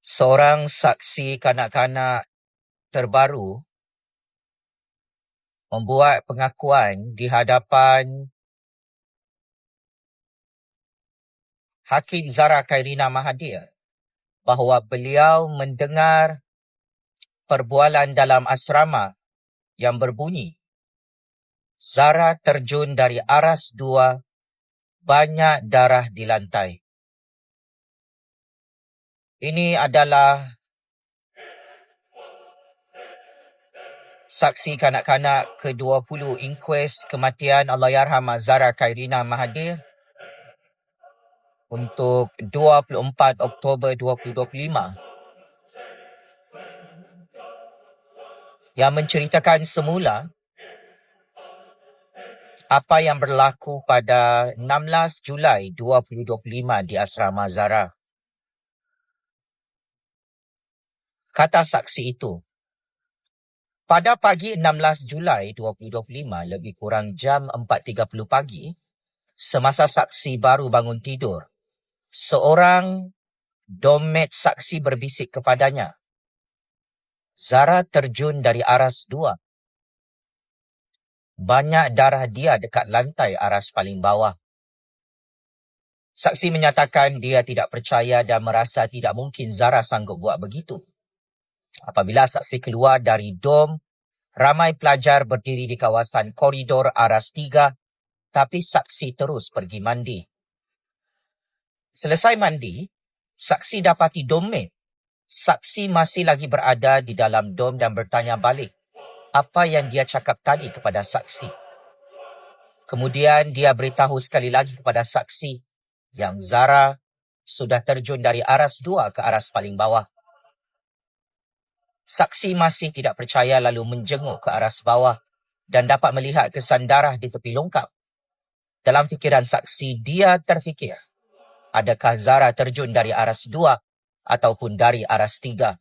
seorang saksi kanak-kanak terbaru membuat pengakuan di hadapan Hakim Zara Khairina Mahathir bahawa beliau mendengar perbualan dalam asrama yang berbunyi Zara terjun dari aras dua, banyak darah di lantai. Ini adalah saksi kanak-kanak ke-20 inkues kematian Allahyarham Zara Khairina Mahathir untuk 24 Oktober 2025 yang menceritakan semula apa yang berlaku pada 16 Julai 2025 di Asrama Zara. Kata saksi itu, pada pagi 16 Julai 2025 lebih kurang jam 4.30 pagi, semasa saksi baru bangun tidur, seorang domet saksi berbisik kepadanya. Zara terjun dari aras dua. Banyak darah dia dekat lantai aras paling bawah. Saksi menyatakan dia tidak percaya dan merasa tidak mungkin Zara sanggup buat begitu. Apabila saksi keluar dari dom, ramai pelajar berdiri di kawasan koridor aras tiga, tapi saksi terus pergi mandi. Selesai mandi, saksi dapati dommate. Saksi masih lagi berada di dalam dom dan bertanya balik apa yang dia cakap tadi kepada saksi. Kemudian dia beritahu sekali lagi kepada saksi yang Zara sudah terjun dari aras dua ke aras paling bawah. Saksi masih tidak percaya lalu menjenguk ke aras bawah dan dapat melihat kesan darah di tepi longkap. Dalam fikiran saksi, dia terfikir, adakah Zara terjun dari aras dua ataupun dari aras tiga.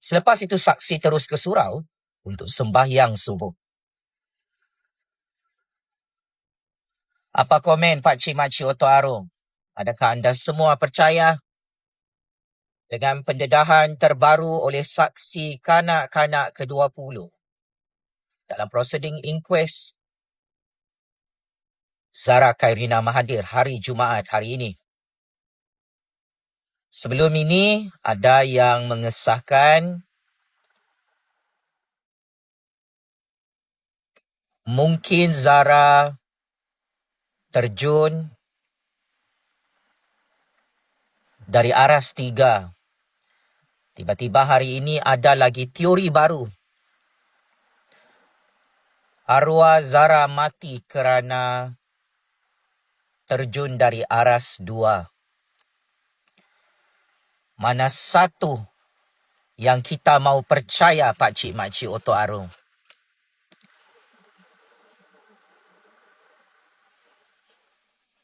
Selepas itu saksi terus ke surau untuk sembahyang subuh. Apa komen Pak Cik Makcik Oto Arum? Adakah anda semua percaya dengan pendedahan terbaru oleh saksi kanak-kanak ke-20 dalam prosiding inquest Zara Khairina Mahathir hari Jumaat hari ini. Sebelum ini ada yang mengesahkan mungkin Zara terjun dari aras tiga Tiba-tiba hari ini ada lagi teori baru. Arwah Zara mati kerana terjun dari aras dua. Mana satu yang kita mau percaya Pak Cik Makcik Oto Arung?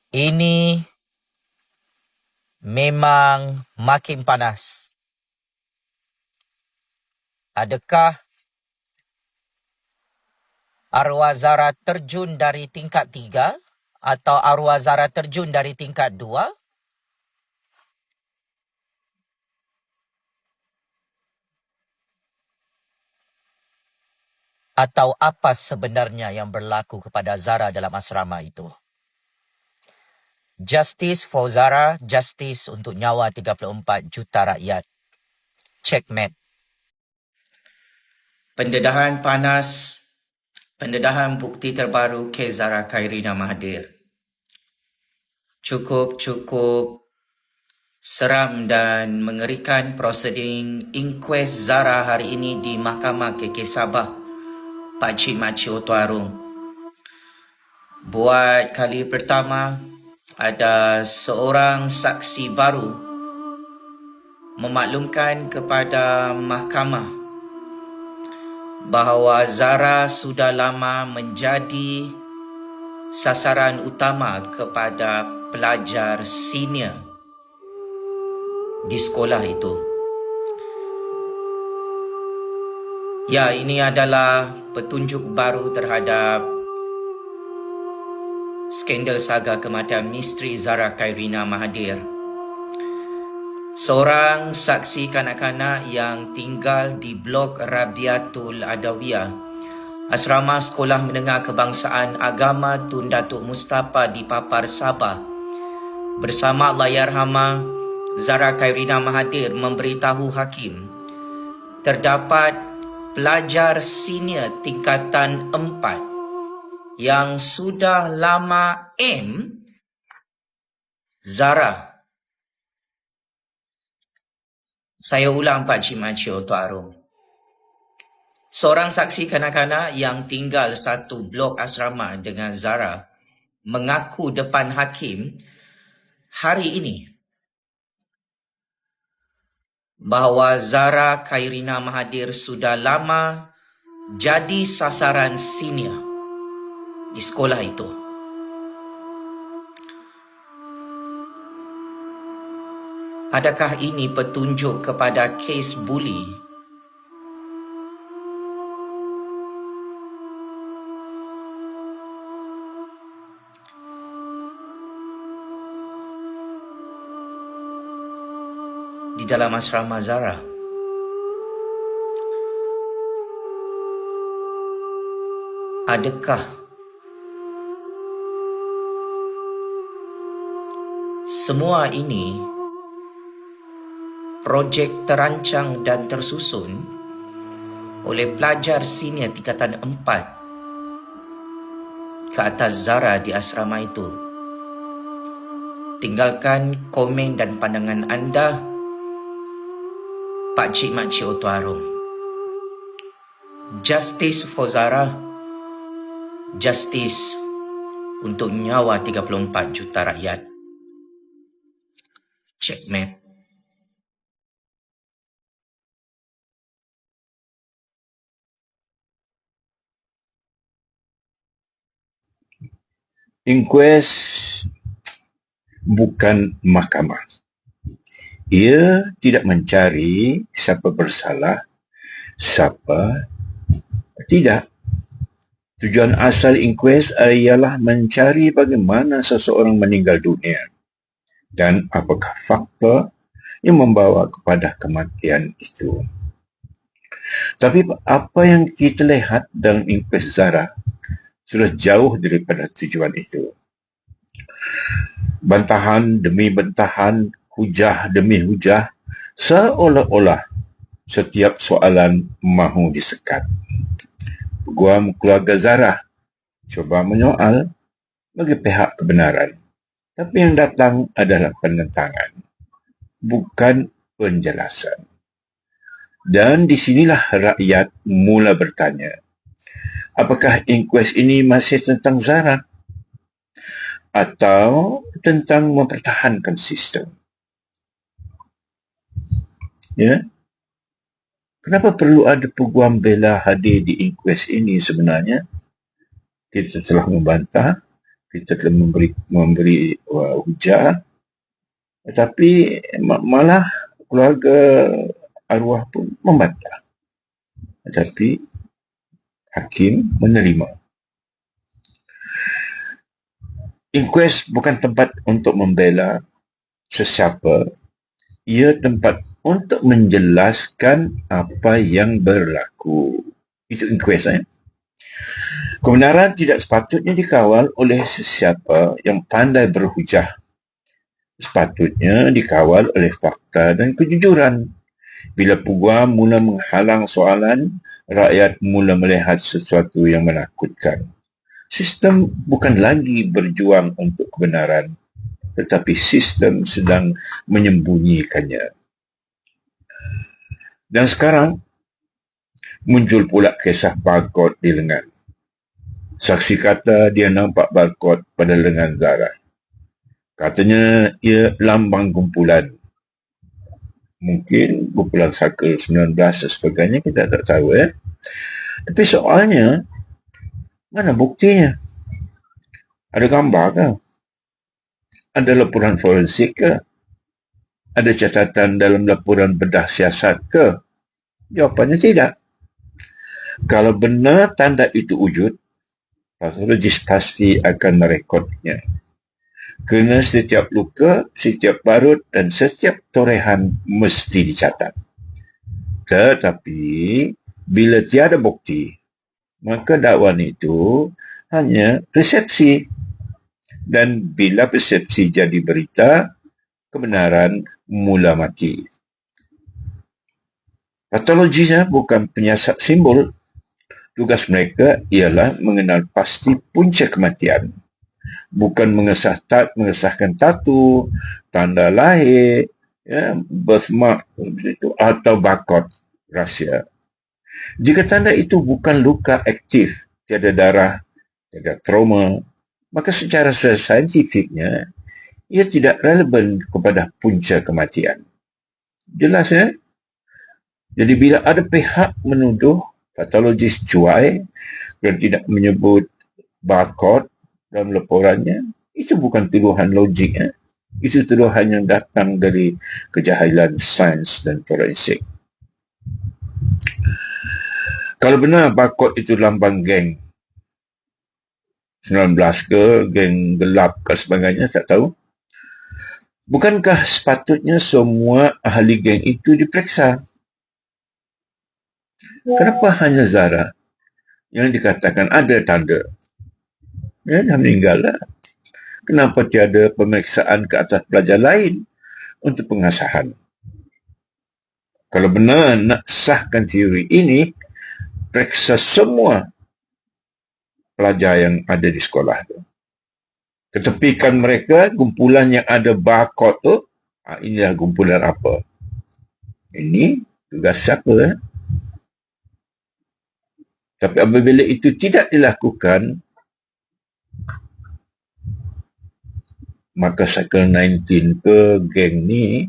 Ini memang makin panas. Adakah arwah Zara terjun dari tingkat tiga atau arwah Zara terjun dari tingkat dua? Atau apa sebenarnya yang berlaku kepada Zara dalam asrama itu? Justice for Zara, justice untuk nyawa 34 juta rakyat. Checkmate pendedahan panas, pendedahan bukti terbaru kes Zara Khairina Mahathir. Cukup-cukup seram dan mengerikan proseding inquest Zara hari ini di Mahkamah KK Sabah, Pak Cik Makcik Oto Arung. Buat kali pertama, ada seorang saksi baru memaklumkan kepada mahkamah bahawa Zara sudah lama menjadi sasaran utama kepada pelajar senior di sekolah itu. Ya, ini adalah petunjuk baru terhadap skandal saga kematian misteri Zara Khairina Mahathir. Seorang saksi kanak-kanak yang tinggal di blok Rabiatul Adawiyah, asrama sekolah menengah kebangsaan agama Tun Datuk Mustafa di Papar Sabah, bersama Allahyarhama Zara Khairina Mahathir memberitahu hakim, terdapat pelajar senior tingkatan 4 yang sudah lama M. Zara Saya ulang Pak Cik Makcik Otok Arum. Seorang saksi kanak-kanak yang tinggal satu blok asrama dengan Zara mengaku depan hakim hari ini bahawa Zara Khairina Mahathir sudah lama jadi sasaran senior di sekolah itu. Adakah ini petunjuk kepada kes buli? Di dalam asrama Zara. Adakah semua ini projek terancang dan tersusun oleh pelajar senior tingkatan 4 ke atas Zara di asrama itu. Tinggalkan komen dan pandangan anda Pak Cik Mak Cik Oto Arum. Justice for Zara. Justice untuk nyawa 34 juta rakyat. Checkmate. Inquest bukan mahkamah. Ia tidak mencari siapa bersalah, siapa tidak. Tujuan asal inquest ialah mencari bagaimana seseorang meninggal dunia dan apakah fakta yang membawa kepada kematian itu. Tapi apa yang kita lihat dalam inquest Zara sudah jauh daripada tujuan itu. Bantahan demi bantahan, hujah demi hujah, seolah-olah setiap soalan mahu disekat. Peguam keluarga Zara cuba menyoal bagi pihak kebenaran. Tapi yang datang adalah penentangan, bukan penjelasan. Dan disinilah rakyat mula bertanya, apakah inquest ini masih tentang Zara atau tentang mempertahankan sistem. Ya. Kenapa perlu ada peguam bela hadir di inquest ini sebenarnya? Kita telah membantah, kita telah memberi memberi uh, hujah, tetapi malah keluarga arwah pun membantah. Tetapi hakim menerima. Inquest bukan tempat untuk membela sesiapa. Ia tempat untuk menjelaskan apa yang berlaku. Itu inquest. Eh? Kebenaran tidak sepatutnya dikawal oleh sesiapa yang pandai berhujah. Sepatutnya dikawal oleh fakta dan kejujuran. Bila peguam mula menghalang soalan, rakyat mula melihat sesuatu yang menakutkan. Sistem bukan lagi berjuang untuk kebenaran, tetapi sistem sedang menyembunyikannya. Dan sekarang, muncul pula kisah barcode di lengan. Saksi kata dia nampak barcode pada lengan Zara. Katanya ia lambang kumpulan mungkin kumpulan Sakal 19 dan sebagainya kita tak tahu ya. Tapi soalnya mana buktinya? Ada gambar ke? Ada laporan forensik ke? Ada catatan dalam laporan bedah siasat ke? Jawapannya tidak. Kalau benar tanda itu wujud, pasti akan merekodnya. Kerana setiap luka, setiap barut dan setiap torehan mesti dicatat. Tetapi, bila tiada bukti, maka dakwaan itu hanya persepsi. Dan bila persepsi jadi berita, kebenaran mula mati. Patologinya bukan penyiasat simbol. Tugas mereka ialah mengenal pasti punca kematian bukan mengesah tat, mengesahkan tatu, tanda lahir, ya, birthmark itu atau barcode rahsia. Jika tanda itu bukan luka aktif, tiada darah, tiada trauma, maka secara saintifiknya ia tidak relevan kepada punca kematian. Jelas ya? Jadi bila ada pihak menuduh patologis cuai dan tidak menyebut barcode dalam laporannya itu bukan tuduhan logik ya. itu tuduhan yang datang dari kejahilan sains dan forensik. Kalau benar bakot itu lambang geng 19 ke geng gelap ke sebagainya tak tahu. Bukankah sepatutnya semua ahli geng itu diperiksa? Kenapa hanya Zara? Yang dikatakan ada tanda ya, dah meninggal lah. Kenapa tiada pemeriksaan ke atas pelajar lain untuk pengasahan? Kalau benar nak sahkan teori ini, periksa semua pelajar yang ada di sekolah tu. Ketepikan mereka, kumpulan yang ada barcode tu, ha, inilah kumpulan apa? Ini tugas siapa? Eh? Tapi apabila itu tidak dilakukan, maka cycle 19 ke geng ni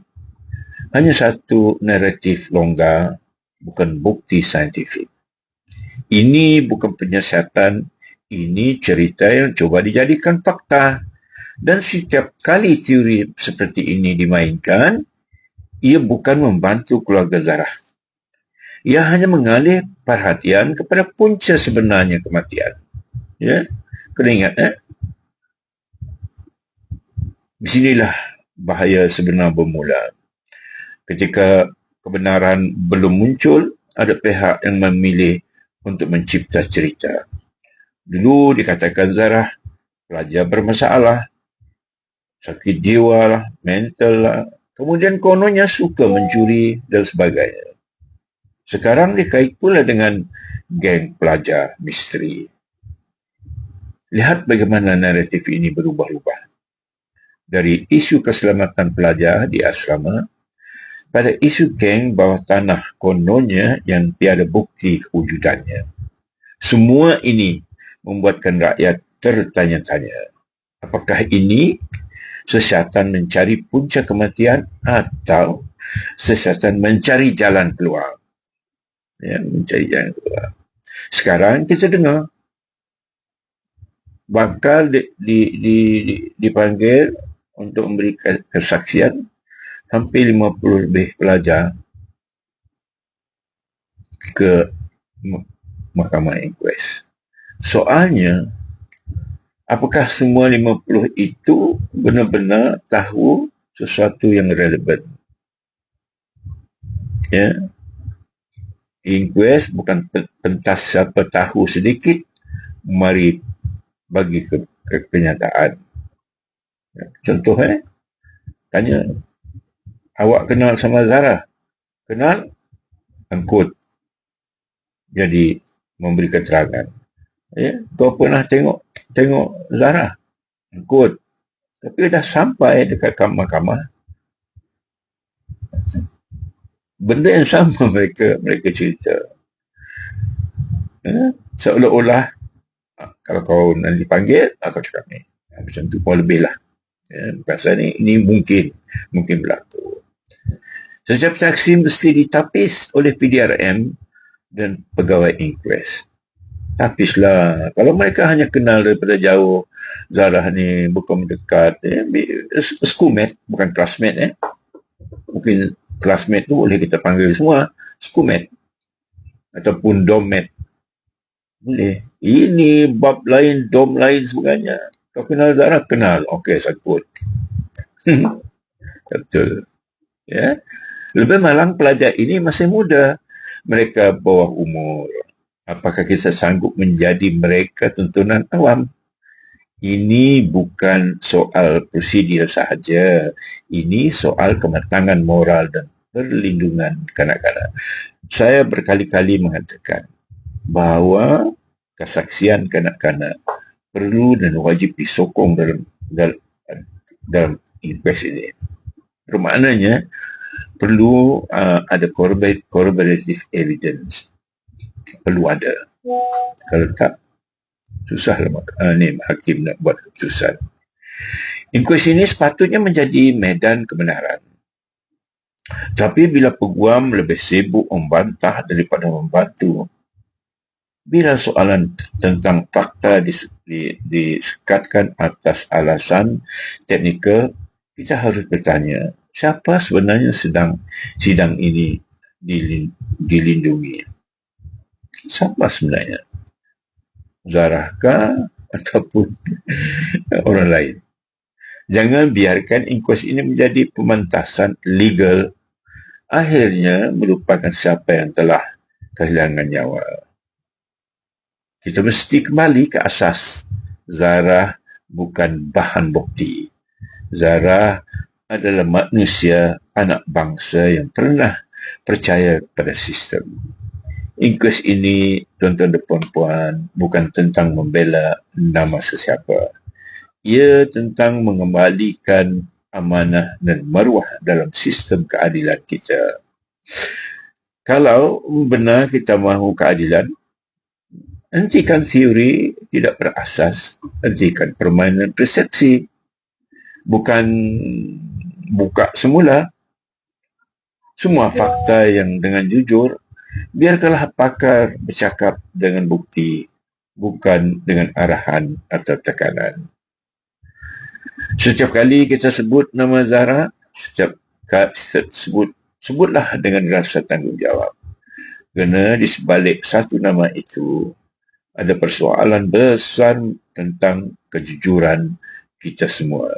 hanya satu naratif longgar bukan bukti saintifik. Ini bukan penyiasatan, ini cerita yang coba dijadikan fakta. Dan setiap kali teori seperti ini dimainkan, ia bukan membantu keluarga Zarah. Ia hanya mengalih perhatian kepada punca sebenarnya kematian. Ya, kena ingat, eh? Di sinilah bahaya sebenar bermula. Ketika kebenaran belum muncul, ada pihak yang memilih untuk mencipta cerita. Dulu dikatakan Zarah, pelajar bermasalah, sakit jiwa lah, mental lah. Kemudian kononnya suka mencuri dan sebagainya. Sekarang dikait pula dengan geng pelajar misteri. Lihat bagaimana naratif ini berubah-ubah dari isu keselamatan pelajar di asrama pada isu geng bawah tanah kononnya yang tiada bukti kewujudannya. Semua ini membuatkan rakyat tertanya-tanya. Apakah ini sesiatan mencari punca kematian atau sesiatan mencari jalan keluar? Ya, mencari jalan keluar. Sekarang kita dengar bakal di, di, di, dipanggil untuk memberi kesaksian hampir 50 lebih pelajar ke mahkamah inquest. Soalnya, apakah semua 50 itu benar-benar tahu sesuatu yang relevan? Ya. Inquest bukan pentas siapa tahu sedikit, mari bagi ke, ke kenyataan. Contoh eh, tanya, awak kenal sama Zara? Kenal? Angkut. Jadi, memberi keterangan. Ya, kau pernah tengok tengok Zara? Angkut. Tapi dah sampai dekat kamar-kamar. Benda yang sama mereka mereka cerita. Ya, seolah-olah ah, kalau kau nanti dipanggil, aku cakap ni. Macam tu pun lebih lah. Ya, ni, ini mungkin, mungkin berlaku. Setiap saksi mesti ditapis oleh PDRM dan pegawai inquest. Tapislah. Kalau mereka hanya kenal daripada jauh, Zarah ni bukan mendekat. Eh, schoolmate, bukan classmate. Eh. Mungkin classmate tu boleh kita panggil semua. Schoolmate. Ataupun dommate. Boleh. Ini bab lain, dom lain sebagainya Kau kenal Zara? Kenal. Okey, sangkut. Betul. Ya. Lebih malang pelajar ini masih muda. Mereka bawah umur. Apakah kita sanggup menjadi mereka tuntunan awam? Ini bukan soal prosedur sahaja. Ini soal kematangan moral dan perlindungan kanak-kanak. Saya berkali-kali mengatakan bahawa kesaksian kanak-kanak perlu dan wajib disokong dalam dalam, dalam inquest ini. Bermaknanya perlu uh, ada corroborative evidence. Perlu ada. Kalau tak, susah lah uh, ni hakim nak buat keputusan. Inkuis ini sepatutnya menjadi medan kebenaran. Tapi bila peguam lebih sibuk membantah daripada membantu, bila soalan tentang fakta disekatkan atas alasan teknikal, kita harus bertanya, siapa sebenarnya sedang sidang ini dilindungi? Siapa sebenarnya? Zarahkah ataupun orang lain. Jangan biarkan inkuas ini menjadi pemantasan legal akhirnya melupakan siapa yang telah kehilangan nyawa. Kita mesti kembali ke asas. Zarah bukan bahan bukti. Zarah adalah manusia, anak bangsa yang pernah percaya pada sistem. Inkus ini, tuan-tuan dan puan-puan, bukan tentang membela nama sesiapa. Ia tentang mengembalikan amanah dan maruah dalam sistem keadilan kita. Kalau benar kita mahu keadilan, hentikan teori tidak berasas, hentikan permainan persepsi. Bukan buka semula semua fakta yang dengan jujur biarkanlah pakar bercakap dengan bukti, bukan dengan arahan atau tekanan. Setiap kali kita sebut nama Zara, setiap kali sebut, sebutlah dengan rasa tanggungjawab. Kerana di sebalik satu nama itu, ada persoalan besar tentang kejujuran kita semua.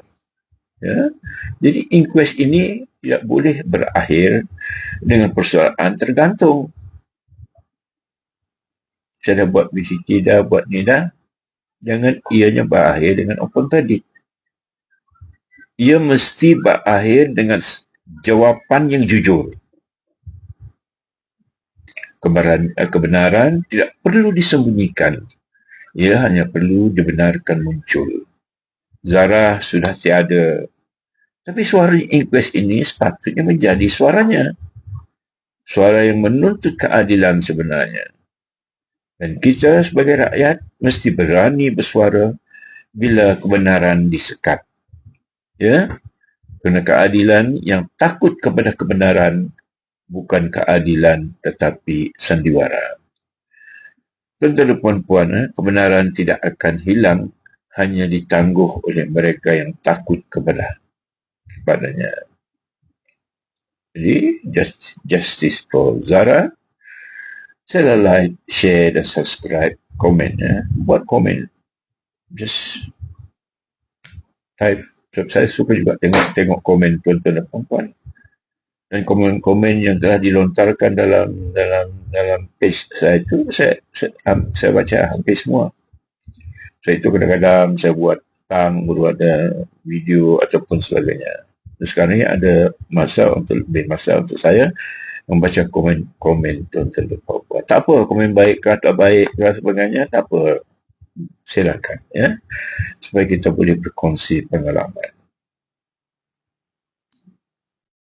Ya? Jadi inquest ini tidak boleh berakhir dengan persoalan tergantung saya dah buat VCT dah, buat ni dah. Jangan ianya berakhir dengan open credit. Ia mesti berakhir dengan jawapan yang jujur. Kebenaran, eh, kebenaran tidak perlu disembunyikan. Ia hanya perlu dibenarkan muncul. Zara sudah tiada. Tapi suara inquest ini sepatutnya menjadi suaranya. Suara yang menuntut keadilan sebenarnya. Dan kita sebagai rakyat mesti berani bersuara bila kebenaran disekat. Ya? Kerana keadilan yang takut kepada kebenaran bukan keadilan tetapi sandiwara. Tuan-tuan puan-puan, eh, kebenaran tidak akan hilang hanya ditangguh oleh mereka yang takut kepada kepadanya. Jadi, justice for Zara, Sila like, share dan subscribe, komen ya. Buat komen. Just type. Sebab saya suka juga tengok tengok komen tuan-tuan dan puan Dan komen-komen yang telah dilontarkan dalam dalam dalam page saya itu saya saya, um, saya baca hampir semua. Saya itu kadang-kadang saya buat tang baru ada video ataupun sebagainya. Dan sekarang ini ada masa untuk lebih masa untuk saya membaca komen-komen dan puan Tak apa komen baik ke tak baik ke sebagainya, tak apa. Silakan ya. Supaya kita boleh berkongsi pengalaman.